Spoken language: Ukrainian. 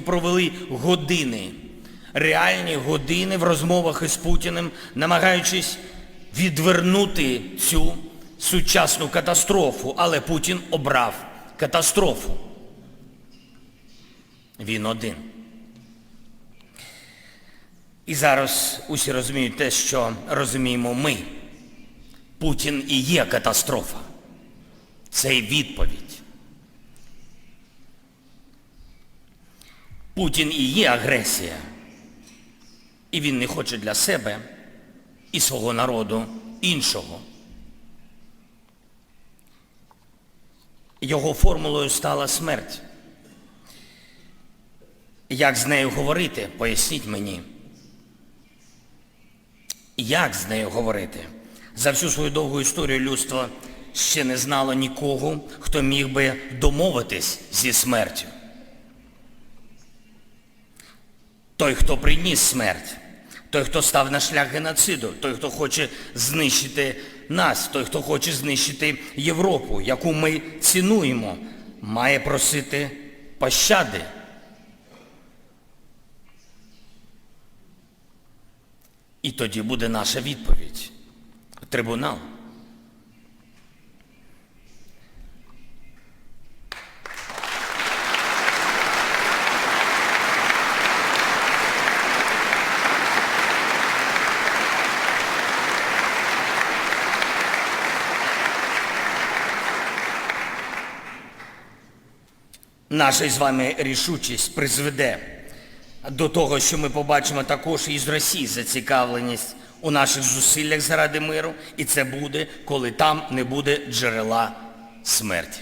провели години, реальні години в розмовах із Путіним, намагаючись відвернути цю сучасну катастрофу. Але Путін обрав катастрофу. Він один. І зараз усі розуміють те, що розуміємо ми. Путін і є катастрофа. Це і відповідь. Путін і є агресія. І він не хоче для себе і свого народу іншого. Його формулою стала смерть. Як з нею говорити? Поясніть мені. Як з нею говорити? За всю свою довгу історію людство ще не знало нікого, хто міг би домовитись зі смертю. Той, хто приніс смерть, той, хто став на шлях геноциду, той, хто хоче знищити нас, той, хто хоче знищити Європу, яку ми цінуємо, має просити пощади. І тоді буде наша відповідь. Трибунал. Наша з вами рішучість призведе до того, що ми побачимо також і з Росії зацікавленість у наших зусиллях заради миру, і це буде, коли там не буде джерела смерті.